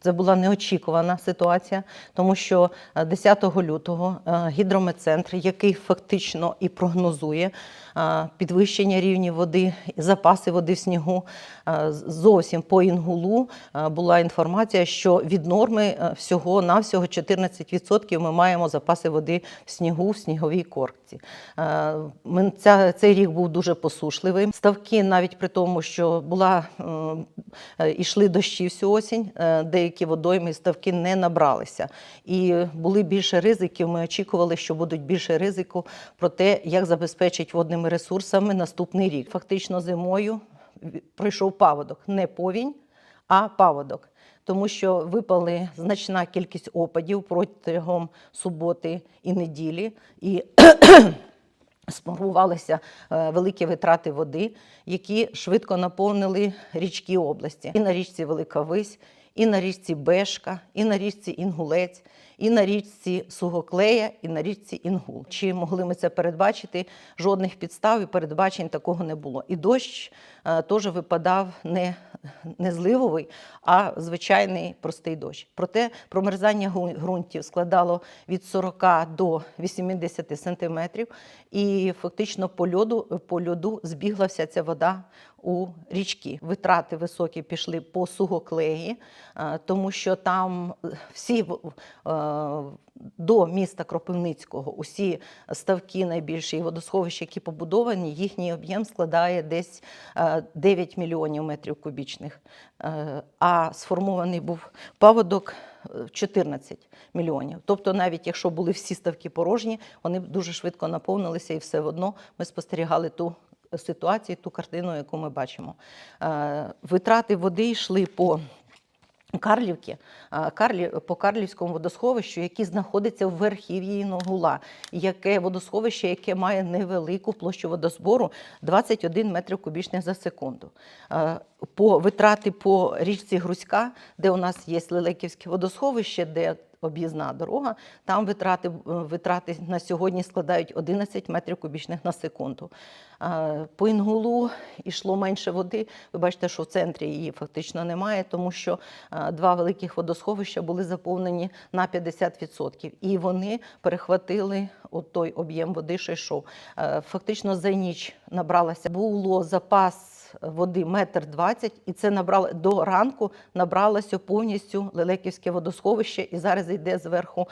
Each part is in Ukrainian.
Це була неочікувана ситуація, тому що е, 10 лютого е, гідрометцентр, який фактично і прогнозує е, підвищення рівня води, запаси води в снігу, зовсім по інгулу була інформація, що від норми е, всього 14% ми маємо запаси води в снігу, в сніговій корці. Ця, цей рік був дуже посушливий. Ставки, навіть при тому, що була е, дощі всю осінь, е, деякі водойми ставки не набралися. І були більше ризиків. Ми очікували, що будуть більше ризику про те, як забезпечить водними ресурсами наступний рік. Фактично зимою пройшов паводок, не повінь, а паводок. Тому що випали значна кількість опадів протягом суботи і неділі, і сформувалися е, великі витрати води, які швидко наповнили річки області. І на річці Велика Вись, і на річці Бешка, і на річці Інгулець, і на річці Сугоклея, і на річці Інгул. Чи могли ми це передбачити? Жодних підстав і передбачень такого не було. І дощ е, теж випадав не, не зливовий, а звичайний простий дощ. Проте промерзання ґрунтів складало від 40 до 80 сантиметрів, і фактично по льоду, по льоду збігла вся ця вода у річки. Витрати високі пішли по сугоклеї, е, тому що там е, всі е, до міста Кропивницького усі ставки найбільші і водосховища, які побудовані, їхній об'єм складає десь е, 9 мільйонів метрів кубічних. А сформований був паводок е, 14 мільйонів. Тобто, навіть якщо були всі ставки порожні, вони дуже швидко наповнилися, і все одно ми спостерігали ту ситуацію, ту картину, яку ми бачимо. Е, Витрати води йшли по Карлівки, Карлі, по Карлівському водосховищу, яке знаходиться в верхів'ї Інгула, яке водосховище, яке має невелику площу водозбору 21 метрів кубічних за секунду. Е, По витрати по річці Грузька, де у нас є Лелеківське водосховище, де об'їзна дорога, там витрати, витрати на сьогодні складають 11 метрів кубічних на секунду. Е, По Інгулу йшло менше води. Ви бачите, що в центрі її фактично немає, тому що е, два великих водосховища були заповнені на 50%. І вони перехватили от той об'єм води, що йшов. Е, Фактично за ніч набралося. Було запас води метр двадцять, і це набрало до ранку набралося повністю Лелеківське водосховище, і зараз йде зверху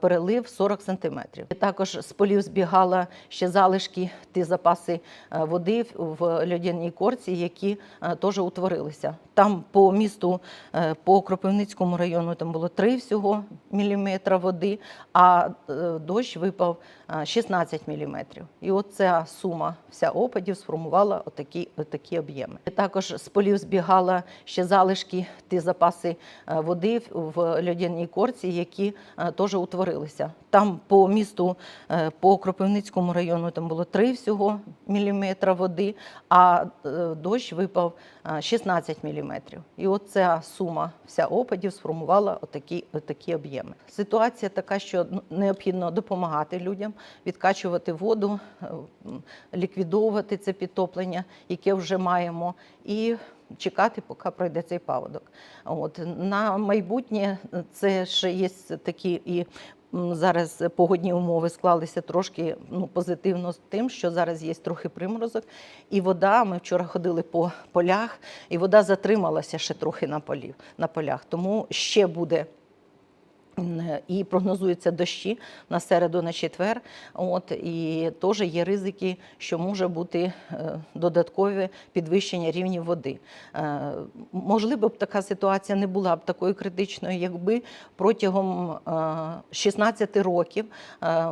перелив 40 сантиметрів. Також з полів збігала ще залишки, ті запаси води в- льодяній корці, які теж утворилися. Там по місту, е, по Кропивницькому району, там було 3 всього міліметра води, а е, дощ випав е, 16 міліметрів. І оця сума вся опадів сформувала отакі, отакі об'єми. Також з полів збігала ще залишки, ті запаси е, води в- льодяній корці, які е, теж утворилися. Там по місту, е, по Кропивницькому району, там було 3 всього міліметра води, а е, дощ випав е, 16 міліметрів. І оця сума вся опадів сформувала отакі, отакі об'єми. Ситуація така, що ну, необхідно допомагати людям, відкачувати воду, е, ліквідовувати це підтоплення, яке вже маємо, і чекати, поки пройде цей паводок. От на майбутнє це ще є такі і. Зараз погодні умови склалися трошки ну, позитивно з тим, що зараз є трохи приморозок, і вода. Ми вчора ходили по полях, і вода затрималася ще трохи на на полях. Тому ще буде і прогнозуються дощі на середу, на четвер. От і теж є ризики, що може бути е, додаткове підвищення рівнів води. Е, Можливо, б така ситуація не була б такою критичною, якби протягом е, 16 років е,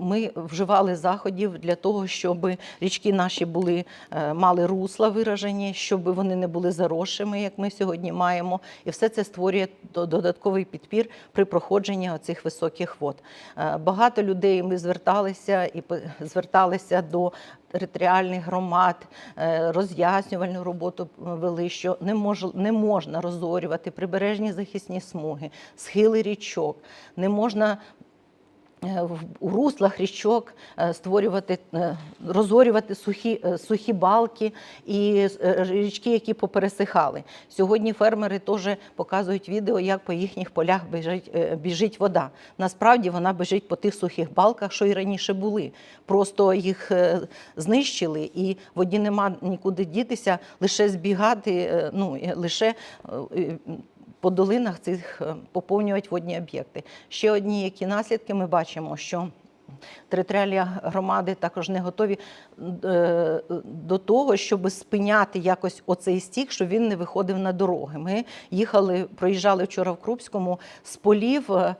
ми вживали заходів для того, щоб річки наші були е, мали русла виражені, щоб вони не були заросшими, як ми сьогодні маємо. І все це створює додатковий підпір при проходженні цих високих вод. Е, Багато людей ми зверталися і зверталися до територіальних громад, е, роз'яснювальну роботу вели, що не, мож, не можна розорювати прибережні захисні смуги, схили річок, не можна у руслах річок е, створювати, е, розорювати сухі, е, сухі балки і е, річки, які попересихали. Сьогодні фермери теж показують відео, як по їхніх полях біжить, е, біжить вода. Насправді вона біжить по тих сухих балках, що і раніше були. Просто їх е, знищили, і воді нема нікуди дітися, лише збігати, е, ну лише. По долинах цих е, поповнювати водні об'єкти. Ще одні які наслідки ми бачимо, що територіальні громади також не готові е, до того, щоб спиняти якось оцей стік, щоб він не виходив на дороги. Ми їхали, проїжджали вчора в Крупському з полів е,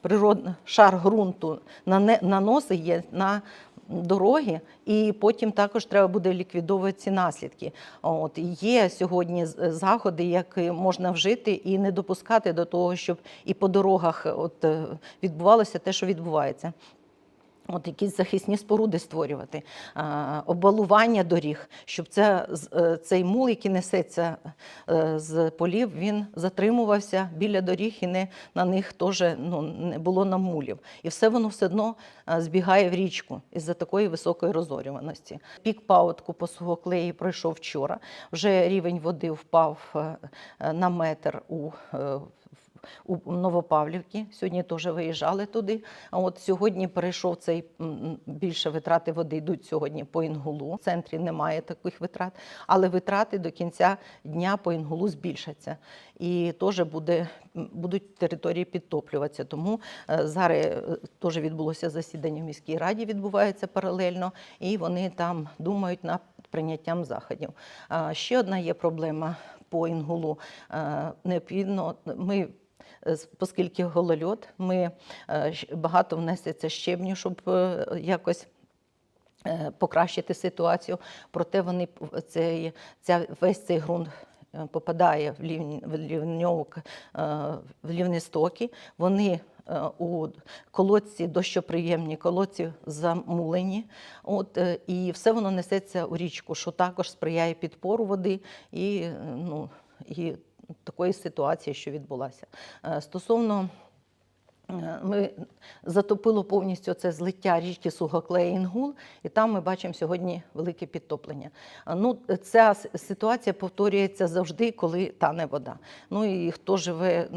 природ, шар ґрунту нане- наносить на дороги, і потім також треба буде ліквідовувати ці наслідки. От є сьогодні заходи, які можна вжити і не допускати до того, щоб і по дорогах от е, відбувалося те, що відбувається. От якісь захисні споруди створювати, обвалування доріг, щоб це, е, цей мул, який несеться е, з полів, він затримувався біля доріг і не, на них теж ну, не було намулів. І все воно все одно е, збігає в річку із-за такої високої розорюваності. Пік паводку по сухоклеї пройшов вчора. Вже рівень води впав на метр у у Новопавлівці. Сьогодні теж виїжджали туди. А от сьогодні перейшов цей більше витрати води йдуть сьогодні по Інгулу. В центрі немає таких витрат, але витрати до кінця дня по Інгулу збільшаться. І теж буде, будуть території підтоплюватися. Тому е, зараз е, теж відбулося засідання в міській раді, відбувається паралельно, і вони там думають над прийняттям заходів. Ще одна є проблема по Інгулу. Е, Необхідно ми. Е, Оскільки голольот, ми е, багато внесеться щебню, щоб е, якось покращити ситуацію. Проте вони цей, ця, весь цей ґрунт попадає в, лівні, в, лівньовок, е, в лівні стоки. Вони у колодці дощоприємні, колодці замулені. От, і все воно несеться у річку, що також сприяє підпору води і, ну, і такої ситуації, що відбулася. Е, Стосовно ми затопило повністю це злиття річки Сугоклея Інгул, і там ми бачимо сьогодні велике підтоплення. Ну, ця ситуація повторюється завжди, коли тане вода. Ну і хто живе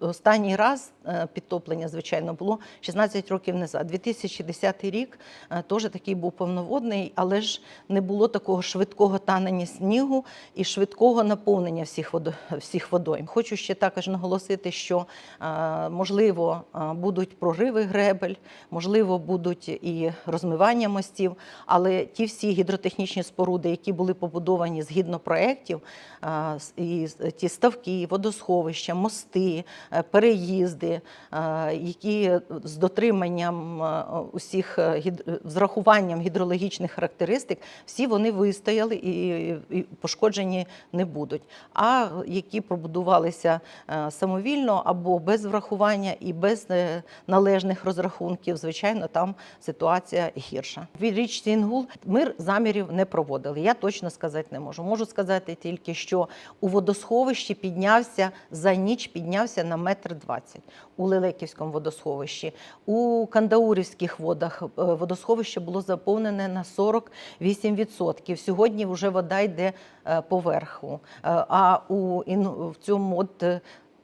останній раз е, підтоплення, звичайно, було 16 років назад. 2010 рік е, теж такий був повноводний, але ж не було такого швидкого танення снігу і швидкого наповнення всіх водо, всіх водойм. Хочу ще також наголосити, що е, можливо е, будуть прориви гребель, можливо, будуть і розмивання мостів, але ті всі гідротехнічні споруди, які були побудовані згідно проєктів, і ті ставки, водосховища, мости, е, переїзди, е, які з дотриманням е, усіх з врахуванням гідрологічних характеристик, всі вони вистояли і, пошкоджені не будуть. А які побудувалися самовільно або без врахування і без належних розрахунків, звичайно, там ситуація гірша. В річці Інгул ми замірів не проводили. Я точно сказати не можу. Можу сказати тільки, що у водосховищі піднявся за ніч, піднявся на метр двадцять у Лелеківському водосховищі. У Кандаурівських водах е, водосховище було заповнене на 48%. Сьогодні вже вода йде е, поверху. Е, А у в цьому от.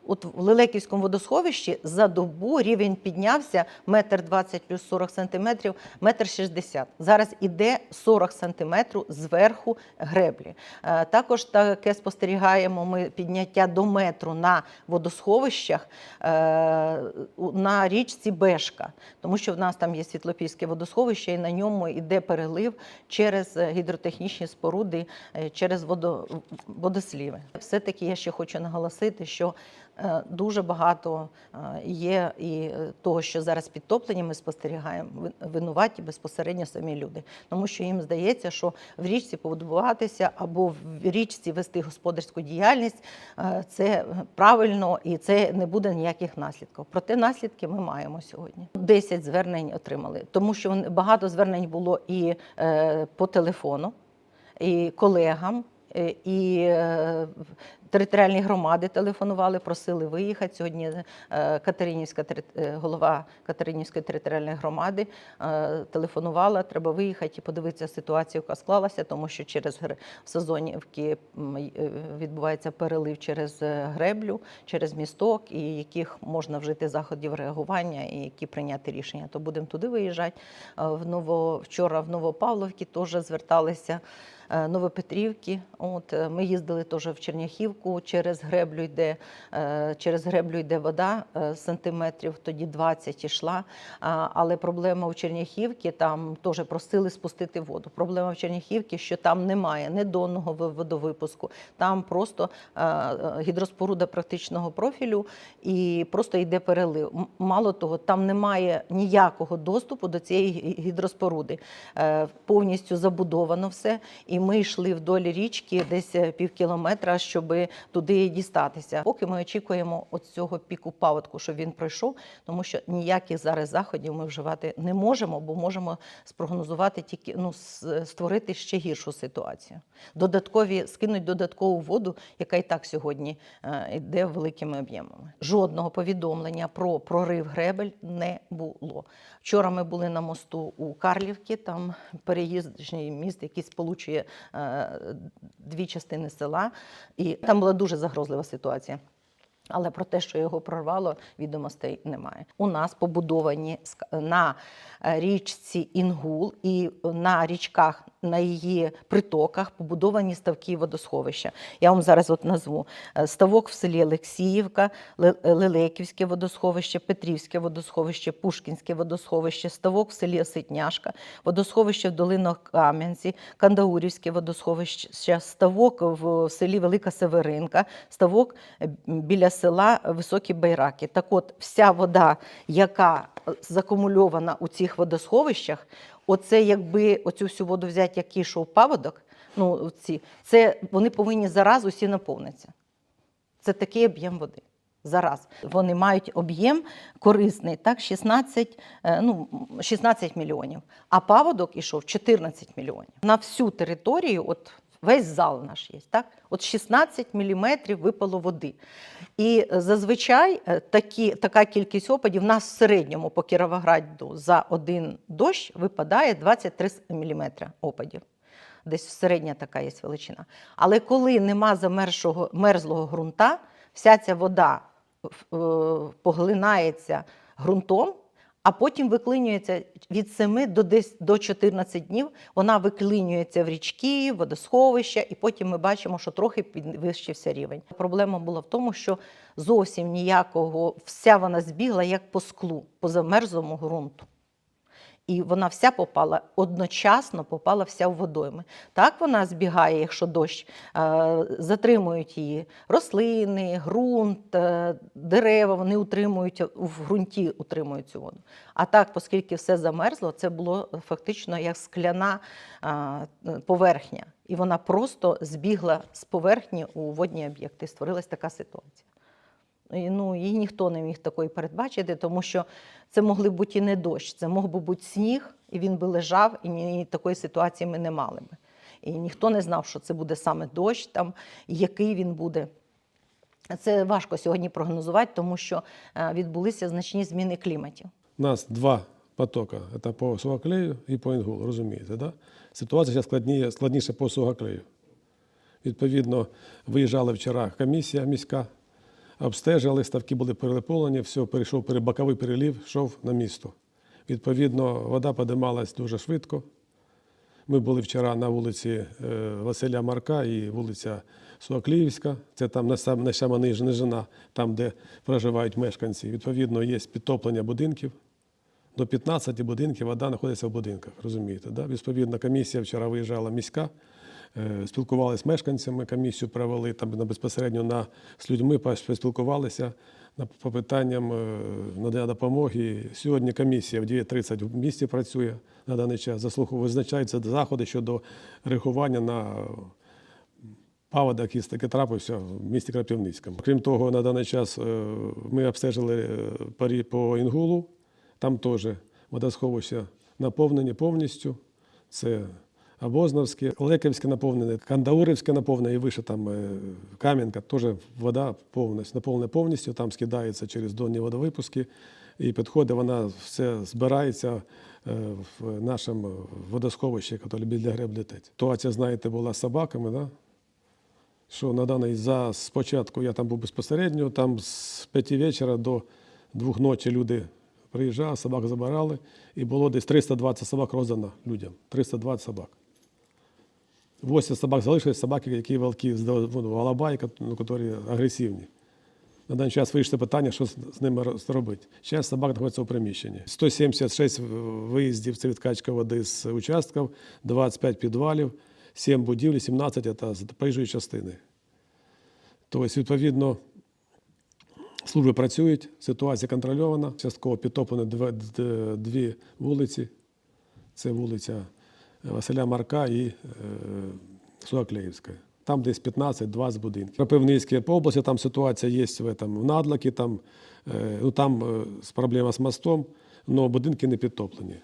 От в Лелеківському водосховищі за добу рівень піднявся метр 20 плюс 40 сантиметрів, метр 60. Зараз іде 40 сантиметрів зверху греблі. Е, Також таке спостерігаємо ми підняття до метру на водосховищах е, на річці Бешка, тому що в нас там є світлопільське водосховище, і на ньому йде перелив через е, гідротехнічні споруди, через водо, водосліви. Все-таки я ще хочу наголосити, що дуже багато е, є і е, того, що зараз підтоплення ми спостерігаємо, ви- винуваті безпосередньо самі люди, тому що їм здається, що в річці побудуватися або в річці вести господарську діяльність е, це правильно і це не буде ніяких наслідків. Проте наслідки ми маємо сьогодні. 10 звернень отримали, тому що багато звернень було і е, по телефону, і колегам. Е, І е, територіальні громади телефонували, просили виїхати. Сьогодні е, Катеринівська тери- е, голова Катеринівської територіальної громади е, телефонувала. Треба виїхати і подивитися ситуацію, яка склалася, тому що через в е, відбувається перелив через греблю, через місток, і яких можна вжити заходів реагування, і які прийняти рішення. То будемо туди виїжджати. В Ново вчора в Новопавловці теж зверталися. Е, Новопетрівки. От е, ми їздили теж в Черняхівку. Через греблю йде е, через греблю йде вода сантиметрів, тоді 20 ішла. Але проблема у Черняхівці там теж просили спустити воду. Проблема в Черняхівці, що там немає ні донного водовипуску, там просто гідроспоруда практичного профілю і просто йде перелив. Мало того, там немає ніякого доступу до цієї гідроспоруди. Повністю забудовано все. І ми йшли вдоль річки десь е, пів кілометра, щоб туди дістатися. Поки ми очікуємо от цього піку паводку, щоб він пройшов, тому що ніяких зараз заходів ми вживати не можемо, бо можемо спрогнозувати тільки ну створити ще гіршу ситуацію. Додаткові скинуть додаткову воду, яка і так сьогодні е, йде великими об'ємами. Жодного повідомлення про прорив гребель не було. Вчора ми були на мосту у Карлівці, там переїздний міст, який сполучує дві частини села, і там була дуже загрозлива ситуація. Але про те, що його прорвало, відомостей немає. У нас побудовані на е, річці Інгул і на річках, на її притоках побудовані ставки і водосховища. Я вам зараз от назву Е, ставок в селі Олексіївка, е, Лелеківське водосховище, Петрівське водосховище, Пушкінське водосховище, ставок в селі Осетняшка, водосховище в долинах Кам'янці, Кандаурівське водосховище, ставок в селі Велика Северинка, ставок біля села Високі Байраки. Так от, вся вода, яка е, закумульована у цих водосховищах, оце якби оцю всю воду взяти, як йшов паводок, ну, ці, це вони повинні зараз усі наповнитися. Це такий об'єм води. Зараз вони мають об'єм корисний, так, 16, е, ну, 16 мільйонів. А паводок ішов 14 мільйонів. На всю територію, от весь зал наш є, так? От 16 міліметрів випало води. І е, зазвичай е, такі, така кількість опадів в нас в середньому по Кіровограду за один дощ випадає 23 міліметри опадів. Десь середня така є величина. Але коли нема замерзшого мерзлого ґрунта, вся ця вода е, поглинається ґрунтом, а потім виклинюється від 7 до десь до 14 днів. Вона виклинюється в річки, водосховища, і потім ми бачимо, що трохи підвищився рівень. Проблема була в тому, що зовсім ніякого вся вона збігла як по склу, по замерзлому ґрунту. І вона вся попала одночасно попала вся в водойми. Так вона збігає, якщо дощ, е, затримують її рослини, ґрунт, е, дерева, вони утримують в ґрунті утримують цю воду. А так, оскільки все замерзло, це було фактично як скляна е, поверхня. І вона просто збігла з поверхні у водні об'єкти. Створилась така ситуація. І, ну, її ніхто не міг такої передбачити, тому що це могли бути і не дощ, це мог би бути сніг, і він би лежав, і ні, такої ситуації ми не мали би. І ніхто не знав, що це буде саме дощ, там, і який він буде. Це важко сьогодні прогнозувати, тому що е, відбулися значні зміни кліматів. У нас два потока. Це по Сугаклею і по Інгулу, розумієте, да? Ситуація складніше, складніше по Сугаклею. Відповідно, виїжджала вчора комісія міська, обстежили, ставки були переполнені, все, перейшов пере- боковий перелів, йшов на місто. Відповідно, вода подималась дуже швидко. Ми були вчора на вулиці е, Василя Марка і вулиця Суакліївська. Це там сама ниж- там, де проживають мешканці. Відповідно, є підтоплення будинків. До 15 будинків вода знаходиться в будинках, розумієте? Да? Відповідно, комісія вчора виїжджала міська, спілкувалися з мешканцями, комісію провели там безпосередньо на, з людьми, поспілкувалися на, по питанням е, надання допомоги. Сьогодні комісія в 9.30 в місті працює на даний час. Заслуху визначаються заходи щодо реагування на паводок, який таки трапився в місті Крапивницькому. Крім того, на даний час е, ми обстежили е, парі по Інгулу. Там теж водосховища наповнені повністю. Це Обозновське, Леківське наповнене, Кандаурівське наповнене і вище там е, Кам'янка, теж вода повністю, наповнена повністю, там скидається через донні водовипуски і підходить, вона все збирається е, в нашому водосховищі, яке біля греб летить. Ситуація, знаєте, була з собаками, да? що на даний за спочатку я там був безпосередньо, там з п'яти вечора до двох ночі люди приїжджали, собак забирали, і було десь 320 собак роздано людям. 320 собак. 8 собак залишились, собаки, які великі, ну, голоба, які ну, агресивні. На даний час вирішили питання, що з ними роз- робити. Зараз собак знаходиться у приміщенні. 176 виїздів це відкачка води з участків, 25 підвалів, 7 будівель, 17 це з проїжджої частини. Тобто, відповідно, служби працюють, ситуація контрольована. Частково підтоплені дві вулиці. Це вулиця Василя Марка і е, Суаклеївська. Там десь 15-20 будинків. Кропивницьке по області там ситуація є в, этом, в Надлакі, там, е, ну, там е, проблема з мостом, але будинки не підтоплені.